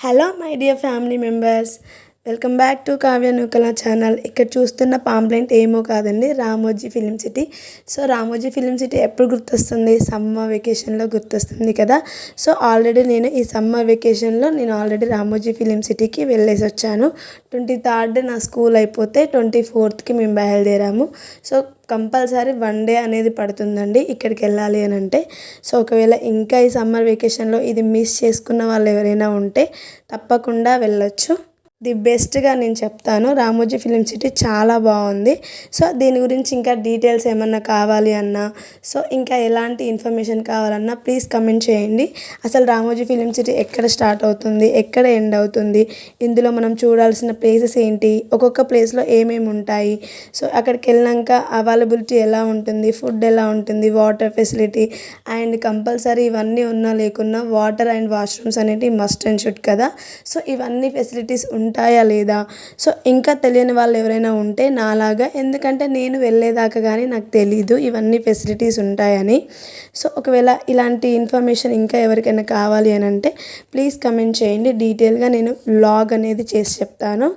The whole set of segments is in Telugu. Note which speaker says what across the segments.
Speaker 1: Hello my dear family members welcome back to Kavya Nukala channel. ఇక్కడ చూస్తున్న పాంప్లెంట్ ఏమో కాదండి Ramoji film city. So Ramoji film city ఎప్పుడు గుర్తొస్తుంది? సమ్మర్ వెకేషన్లో గుర్తొస్తుంది కదా. సో ఆల్రెడీ నేను ఈ సమ్మర్ వెకేషన్లో నేను ఆల్రెడీ రామోజీ ఫిలిం సిటీకి వెళ్ళేసి వచ్చాను. ట్వంటీ థర్డ్ నా స్కూల్ అయిపోతే ట్వంటీ ఫోర్త్కి మేము బయలుదేరాము. సో కంపల్సరీ వన్ డే అనేది పడుతుందండి ఇక్కడికి వెళ్ళాలి అని అంటే. సో ఒకవేళ ఇంకా ఈ సమ్మర్ వెకేషన్లో ఇది మిస్ చేసుకున్న వాళ్ళు ఎవరైనా ఉంటే తప్పకుండా వెళ్ళొచ్చు. ది బెస్ట్గా నేను చెప్తాను. రామోజీ ఫిలిం సిటీ చాలా బాగుంది. సో దీని గురించి ఇంకా డీటెయిల్స్ ఏమన్నా కావాలి అన్నా సో ఇంకా ఎలాంటి ఇన్ఫర్మేషన్ కావాలన్నా ప్లీజ్ కమెంట్ చేయండి. అసలు రామోజీ ఫిలిం సిటీ ఎక్కడ స్టార్ట్ అవుతుంది ఎక్కడ ఎండ్ అవుతుంది ఇందులో మనం చూడాల్సిన ప్లేసెస్ ఏంటి ఒక్కొక్క ప్లేస్లో ఏమేమి ఉంటాయి సో అక్కడికి వెళ్ళినాక అవైలబిలిటీ ఎలా ఉంటుంది ఫుడ్ ఎలా ఉంటుంది వాటర్ ఫెసిలిటీ అండ్ కంపల్సరీ ఇవన్నీ ఉన్నా లేకున్నా వాటర్ అండ్ వాష్రూమ్స్ అనేవి మస్ట్ అండ్ షుడ్ కదా. సో ఇవన్నీ ఫెసిలిటీస్ ఉంటాయా లేదా? సో ఇంకా తెలియని వాళ్ళు ఎవరైనా ఉంటే నాలాగా. ఎందుకంటే నేను వెళ్ళేదాకా కానీ నాకు తెలీదు ఇవన్నీ ఫెసిలిటీస్ ఉంటాయని. సో ఒకవేళ ఇలాంటి ఇన్ఫర్మేషన్ ఇంకా ఎవరికైనా కావాలి అని అంటే ప్లీజ్ కమెంట్ చేయండి. డీటెయిల్గా నేను బ్లాగ్ అనేది చేసి చెప్తాను.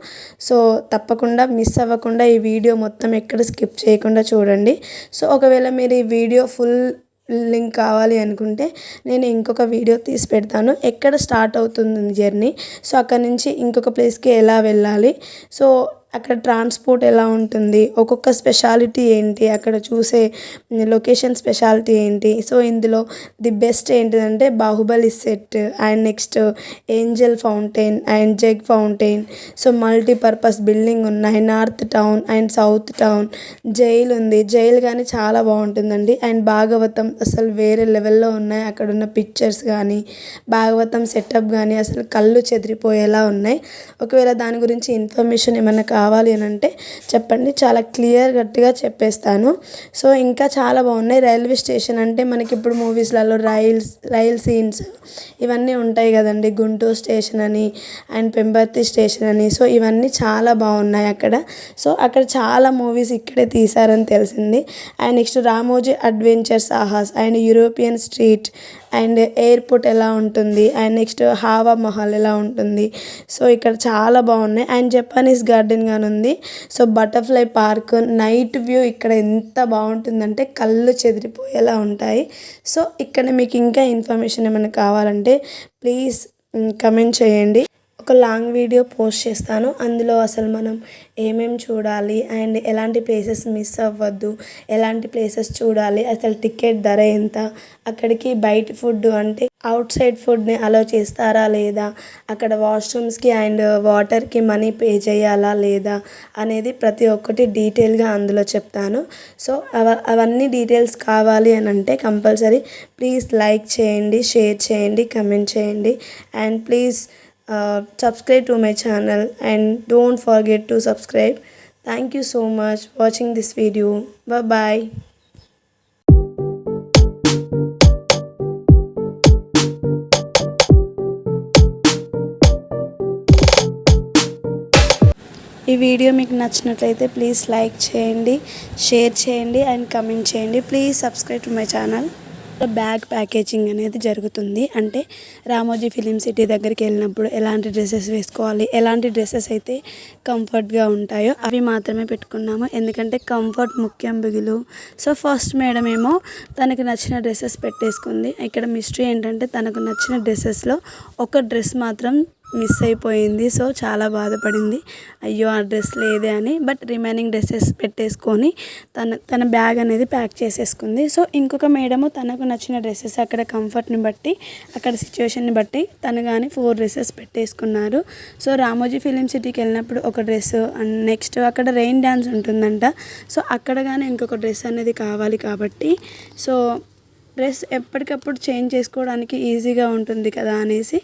Speaker 1: సో తప్పకుండా మిస్ అవ్వకుండా ఈ వీడియో మొత్తం ఎక్కడ స్కిప్ చేయకుండా చూడండి. సో ఒకవేళ మీరు ఈ వీడియో ఫుల్ లింక్ కావాలి అనుకుంటే నేను ఇంకొక వీడియో తీసి పెడతాను. ఎక్కడ స్టార్ట్ అవుతుంది జర్నీ? సో అక్కడ నుంచి ఇంకొక ప్లేస్కి ఎలా వెళ్ళాలి? సో అక్కడ ట్రాన్స్పోర్ట్ ఎలా ఉంటుంది? ఒక్కొక్క స్పెషాలిటీ ఏంటి? అక్కడ చూసే లొకేషన్ స్పెషాలిటీ ఏంటి? సో ఇందులో ది బెస్ట్ ఏంటిదంటే Baahubali set and next angel fountain and jug fountain. So multipurpose building ఉన్నాయి. North town and south town. Jail ఉంది. జైల్ కానీ చాలా బాగుంటుందండి. అండ్ భాగవతం అసలు వేరే లెవెల్లో ఉన్నాయి. అక్కడ ఉన్న పిక్చర్స్ కానీ భాగవతం సెటప్ కానీ అసలు కళ్ళు చెదిరిపోయేలా ఉన్నాయి. ఒకవేళ దాని గురించి ఇన్ఫర్మేషన్ ఏమైనా కావాలి అని అంటే చెప్పండి. చాలా క్లియర్ గట్టిగా చెప్పేస్తాను. సో ఇంకా చాలా బాగున్నాయి. రైల్వే స్టేషన్ అంటే మనకి ఇప్పుడు మూవీస్లలో రైల్స్ రైల్ సీన్స్ ఇవన్నీ ఉంటాయి కదండి. గుంటూరు స్టేషన్ అని అండ్ పెంపర్తి స్టేషన్ అని. సో ఇవన్నీ చాలా బాగున్నాయి అక్కడ. సో అక్కడ చాలా మూవీస్ ఇక్కడే తీశారని తెలిసింది. And next Ramoji adventure Sahas and European street and airport ఎలా ఉంటుంది? అండ్ నెక్స్ట్ హావా మహల్ ఎలా ఉంటుంది? సో ఇక్కడ చాలా బాగున్నాయి. అండ్ జపానీస్ గార్డెన్ ఉంది so butterfly park night view ఇక్కడ ఎంత బాగుంటుందంటే కళ్ళు చెదిరిపోయేలా ఉంటాయి. సో ఇక్కడ మీకు ఇంకా ఇన్ఫర్మేషన్ ఏమైనా కావాలంటే ప్లీజ్ కమెంట్ చేయండి. ఒక లాంగ్ వీడియో పోస్ట్ చేస్తాను. అందులో అసలు మనం ఏమేమి చూడాలి అండ్ ఎలాంటి ప్లేసెస్ మిస్ అవ్వద్దు ఎలాంటి ప్లేసెస్ చూడాలి అసలు టికెట్ ధర ఎంత అక్కడికి బయట ఫుడ్ అంటే అవుట్ సైడ్ ఫుడ్ని అలో చేస్తారా లేదా? అక్కడ వాష్రూమ్స్కి అండ్ వాటర్కి మనీ పే చేయాలా లేదా? అనేది ప్రతి ఒక్కటి డీటెయిల్గా అందులో చెప్తాను. సో అవ అవన్నీ డీటెయిల్స్ కావాలి అని అంటే కంపల్సరీ ప్లీజ్ లైక్ చేయండి షేర్ చేయండి కమెంట్ చేయండి. And please subscribe to my channel and don't forget to subscribe. Thank you so much watching this video. Bye. ఈ వీడియో మీకు నచ్చినట్లయితే ప్లీజ్ లైక్ చేయండి షేర్ చేయండి అండ్ కమెంట్ చేయండి. Please subscribe to my channel. Bag packaging అనేది జరుగుతుంది. అంటే రామోజీ ఫిలిం సిటీ దగ్గరికి వెళ్ళినప్పుడు ఎలాంటి డ్రెస్సెస్ వేసుకోవాలి ఎలాంటి డ్రెస్సెస్ అయితే కంఫర్ట్గా ఉంటాయో అవి మాత్రమే పెట్టుకున్నాము. ఎందుకంటే కంఫర్ట్ ముఖ్యం బిగులు. సో ఫస్ట్ మేడం ఏమో తనకు నచ్చిన డ్రెస్సెస్ పెట్టేసుకుంది. ఇక్కడ మిస్టరీ ఏంటంటే తనకు నచ్చిన డ్రెస్సెస్లో ఒక డ్రెస్ మాత్రం మిస్ అయిపోయింది. సో చాలా బాధపడింది. అయ్యో ఆ డ్రెస్ లేదే అని. బట్ రిమైనింగ్ డ్రెస్సెస్ పెట్టేసుకొని తన తన బ్యాగ్ అనేది ప్యాక్ చేసేసుకుంది. సో ఇంకొక మేడము తనకు నచ్చిన డ్రెస్సెస్ అక్కడ కంఫర్ట్ని బట్టి అక్కడ సిచ్యువేషన్ని బట్టి తను కానీ ఫోర్ డ్రెస్సెస్ పెట్టేసుకున్నారు. సో రామోజీ ఫిలిం సిటీకి వెళ్ళినప్పుడు ఒక డ్రెస్ అండ్ నెక్స్ట్ అక్కడ రెయిన్ డ్యాన్స్ ఉంటుందంట. సో అక్కడ కానీ ఇంకొక డ్రెస్ అనేది కావాలి కాబట్టి సో డ్రెస్ ఎప్పటికప్పుడు చేంజ్ చేసుకోవడానికి ఈజీగా ఉంటుంది కదా అనేసి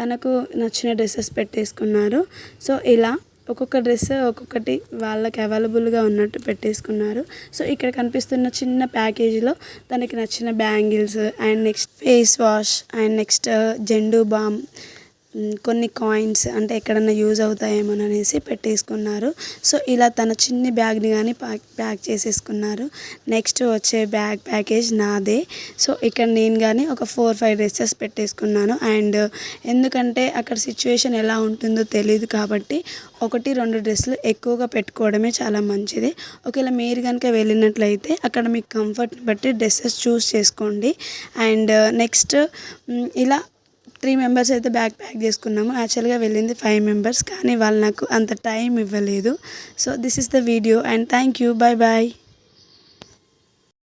Speaker 1: తనకు నచ్చిన డ్రెస్సెస్ పెట్టేసుకున్నారు. సో ఇలా ఒక్కొక్క డ్రెస్ ఒక్కొక్కటి వాళ్ళకి అవైలబుల్గా ఉన్నట్టు పెట్టేసుకున్నారు. సో ఇక్కడ కనిపిస్తున్న చిన్న ప్యాకేజీలో తనకి నచ్చిన bangles and next face wash and next Zandu balm కొన్ని కాయిన్స్ అంటే ఎక్కడన్నా యూజ్ అవుతాయేమోనని అనేసి పెట్టేసుకున్నారు. సో ఇలా తన చిన్ని బ్యాగ్ని కానీ ప్యాక్ ప్యాక్ చేసేసుకున్నారు. నెక్స్ట్ వచ్చే బ్యాగ్ ప్యాకేజ్ నాదే. సో ఇక్కడ నేను కానీ ఒక ఫోర్ ఫైవ్ డ్రెస్సెస్ పెట్టేసుకున్నాను. అండ్ ఎందుకంటే అక్కడ సిచ్యువేషన్ ఎలా ఉంటుందో తెలియదు కాబట్టి ఒకటి రెండు డ్రెస్సులు ఎక్కువగా పెట్టుకోవడమే చాలా మంచిది. ఒకవేళ మీరు కనుక వెళ్ళినట్లయితే అక్కడ మీకు కంఫర్ట్ని బట్టి డ్రెస్సెస్ చూస్ చేసుకోండి. అండ్ నెక్స్ట్ ఇలా త్రీ మెంబర్స్ అయితే బ్యాగ్ ప్యాక్ చేసుకున్నాము. యాక్చువల్గా వెళ్ళింది ఫైవ్ మెంబర్స్ కానీ వాళ్ళు నాకు అంత టైం ఇవ్వలేదు. So this is the video and thank you. Bye bye